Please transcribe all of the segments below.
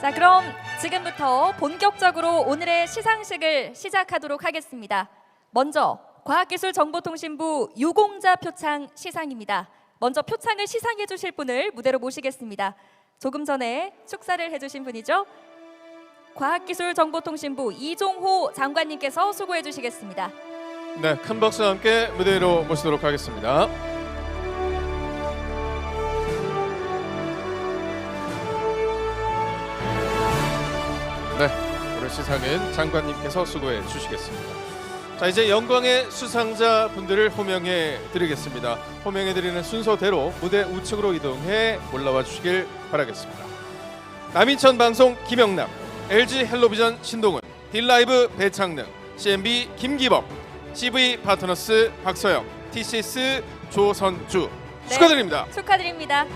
자, 그럼 지금부터 본격적으로 오늘의 시상식을 시작하도록 하겠습니다. 먼저 과학기술정보통신부 유공자 표창 시상입니다. 먼저 표창을 시상해 주실 분을 무대로 모시겠습니다. 조금 전에 축사를 해 주신 분이죠. 과학기술정보통신부 이종호 장관님께서 수고해 주시겠습니다. 네, 큰 박수와 함께 무대 위로 모시도록 하겠습니다. 네, 오늘 시상은 장관님께서 수고해 주시겠습니다. 자, 이제 영광의 수상자 분들을 호명해 드리겠습니다. 호명해 드리는 순서대로 무대 우측으로 이동해 올라와 주시길 바라겠습니다. 남인천 방송 김영남, LG 헬로비전 신동훈, 딜라이브 배창능, CMB 김기범, CV 파트너스 박서영, TCS 조선주 네. 축하드립니다. 축하드립니다.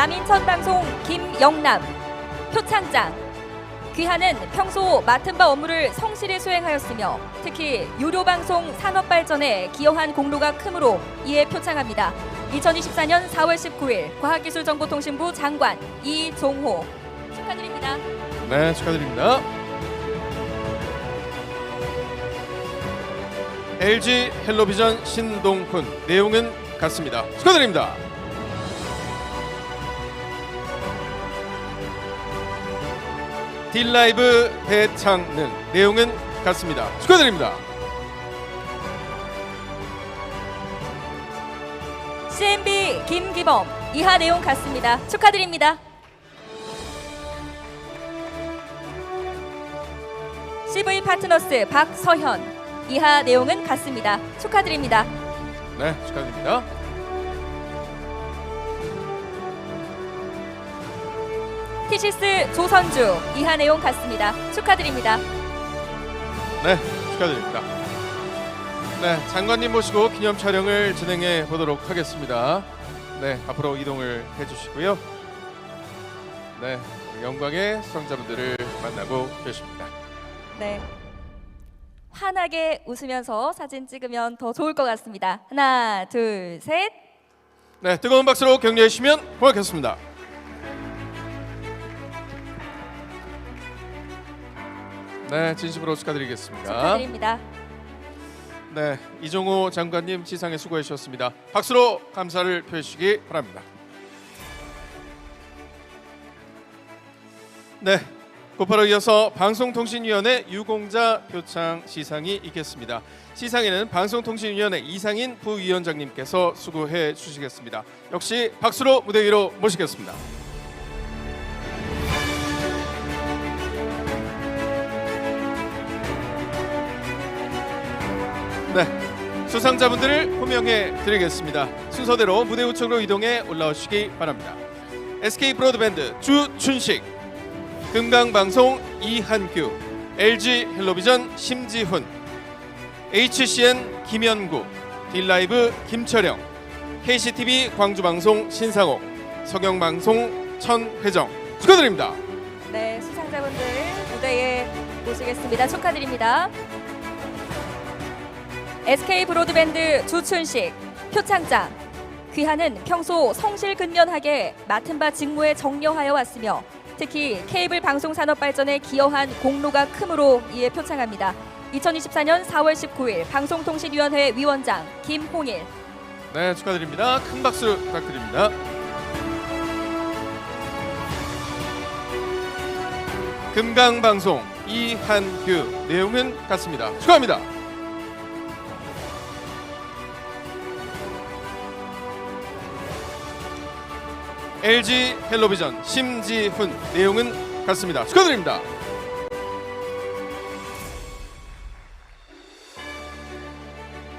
남인천 방송 김영남 표창장 귀하는 평소 맡은 바 업무를 성실히 수행하였으며 특히 유료 방송 산업 발전에 기여한 공로가 크므로 이에 표창합니다. 2024년 4월 19일 과학기술정보통신부 장관 이종호 축하드립니다. 네, 축하드립니다. LG 헬로비전 신동훈 내용은 같습니다. 축하드립니다. 딜라이브 대창능 내용은 같습니다. 축하드립니다. CMB 김기범 이하 내용 같습니다. 축하드립니다. CV 파트너스 박서현 이하 내용은 같습니다. 축하드립니다. 네, 축하드립니다. 티시스 조선주 이하 내용 같습니다. 축하드립니다. 네, 축하드립니다. 네, 장관님 모시고 기념 촬영을 진행해 보도록 하겠습니다. 네, 앞으로 이동을 해주시고요. 네, 영광의 수상자분들을 만나고 계십니다. 네. 환하게 웃으면서 사진 찍으면 더 좋을 것 같습니다. 하나, 둘, 셋. 네, 뜨거운 박수로 격려해 주시면 고맙겠습니다. 네, 진심으로 축하드리겠습니다. 축하드립니다. 네, 이종호 장관님 시상에 수고해 주셨습니다. 박수로 감사를 표해 주시기 바랍니다. 네, 곧바로 이어서 방송통신위원회 유공자 표창 시상이 있겠습니다. 시상에는 방송통신위원회 이상인 부위원장님께서 수고해 주시겠습니다. 역시 박수로 무대 위로 모시겠습니다. 네, 수상자분들을 호명해 드리겠습니다. 순서대로 무대 우측으로 이동해 올라오시기 바랍니다. SK 브로드밴드 주춘식, 금강방송 이한규, LG 헬로비전 심지훈, HCN 김현구, 딜라이브 김철영, KCTV 광주방송 신상옥, 성영방송 천회정 축하드립니다. 네, 수상자분들 무대에 모시겠습니다. 축하드립니다. SK 브로드밴드 주춘식 표창장 귀하는 평소 성실근면하게 맡은 바 직무에 정려하여 왔으며 특히 케이블 방송 산업 발전에 기여한 공로가 크므로 이에 표창합니다. 2024년 4월 19일 방송통신위원회 위원장 김홍일 네, 축하드립니다. 큰 박수 부탁드립니다. 금강방송 이한규 내용은 같습니다. 축하합니다. LG 헬로비전 심지훈 내용은 같습니다. 축하드립니다.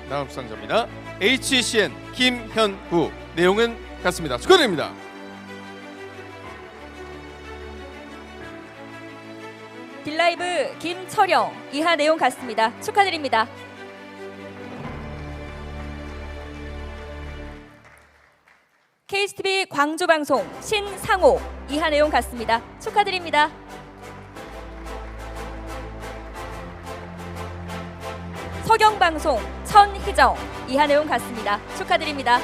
다음 수상자입니다. HCN 김현구 내용은 같습니다. 축하드립니다. 딜라이브 김철영 이하 내용 같습니다. 축하드립니다. KSTV 광주 방송 신상호 이하 내용 같습니다. 축하드립니다. 서경방송 천희정 이한혜용 같습니다. 축하드립니다.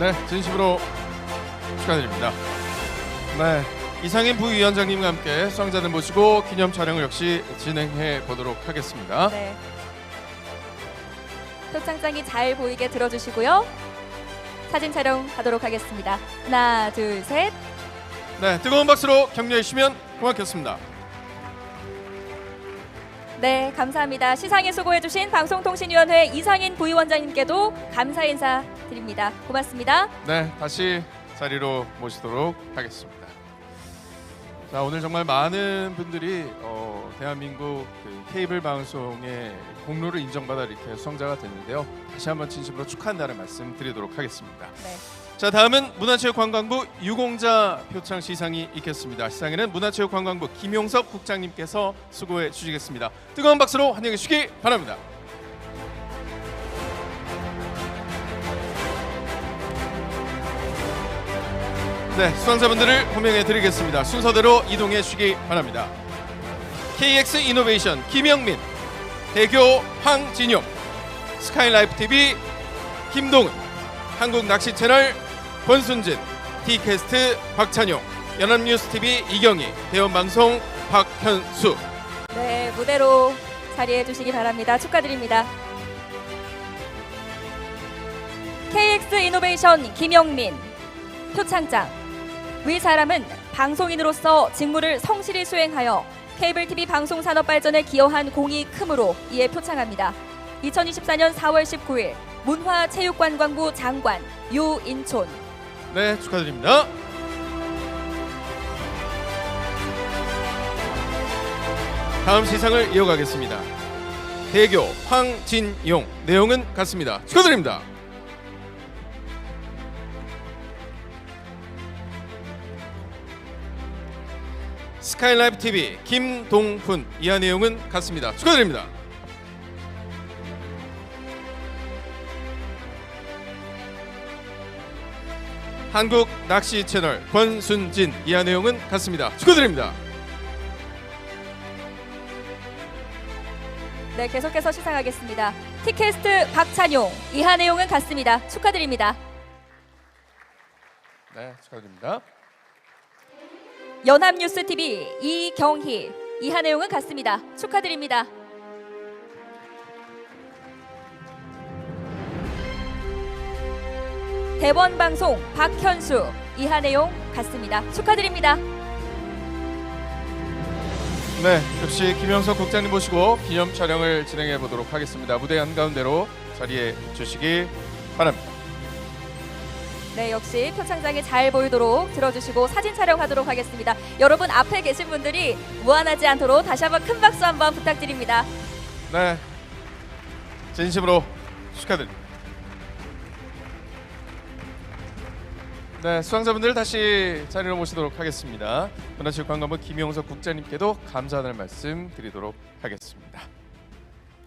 네, 진심으로 축하드립니다. 네, 이상인 부위원장님과 함께 수상자들 모시고 기념 촬영을 역시 진행해 보도록 하겠습니다. 네. 표창장이 잘 보이게 들어주시고요. 사진 촬영하도록 하겠습니다. 하나, 둘, 셋. 네, 뜨거운 박수로 격려해 주시면 고맙겠습니다. 네, 감사합니다. 시상에 수고해주신 방송통신위원회 이상인 부위원장님께도 감사 인사 드립니다. 고맙습니다. 네, 다시 자리로 모시도록 하겠습니다. 자, 오늘 정말 많은 분들이 어, 대한민국 그 케이블 방송의 공로를 인정받아 이렇게 수상자가 됐는데요. 다시 한번 진심으로 축하한다는 말씀 드리도록 하겠습니다. 네. 자, 다음은 문화체육관광부 유공자 표창 시상이 있겠습니다. 시상에는 문화체육관광부 김용석 국장님께서 수고해 주시겠습니다. 뜨거운 박수로 환영해 주시기 바랍니다. 네, 수상자분들을 호명해 드리겠습니다. 순서대로 이동해 주시기 바랍니다. KX 이노베이션 김영민, 대교 황진용, 스카이라이프 TV 김동은, 한국 낚시 채널 권순진, T캐스트 박찬용, 연합뉴스 TV 이경희, 대원방송 박현수. 네, 무대로 자리해 주시기 바랍니다. 축하드립니다. KX 이노베이션 김영민 표창장 위 사람은 방송인으로서 직무를 성실히 수행하여 케이블 TV 방송 산업 발전에 기여한 공이 크므로 이에 표창합니다. 2024년 4월 19일 문화체육관광부 장관 유인촌 네, 축하드립니다. 다음 시상을 이어가겠습니다. 대교 황진용 내용은 같습니다. 축하드립니다. 스카이라이브 TV 김동훈 이하 내용은 같습니다. 축하드립니다. 한국 낚시 채널 권순진 이하 내용은 같습니다. 축하드립니다. 네, 계속해서 시상하겠습니다. 티캐스트 박찬용 이하 내용은 같습니다. 축하드립니다. 네, 축하드립니다. 연합뉴스 TV 이경희 이하 내용은 같습니다. 축하드립니다. 대원 방송 박현수 이하 내용 같습니다. 축하드립니다. 네, 역시 김영석 국장님 모시고 기념 촬영을 진행해 보도록 하겠습니다. 무대 한가운데로 자리해 주시기 바랍니다. 네, 역시 표창장에 잘 보이도록 들어주시고 사진 촬영하도록 하겠습니다. 여러분 앞에 계신 분들이 무안하지 않도록 다시 한번 큰 박수 한번 부탁드립니다. 네, 진심으로 축하드립니다. 네, 수상자분들 다시 자리로 모시도록 하겠습니다. 문화체육관광부 김용석 국장님께도 감사하다는 말씀 드리도록 하겠습니다.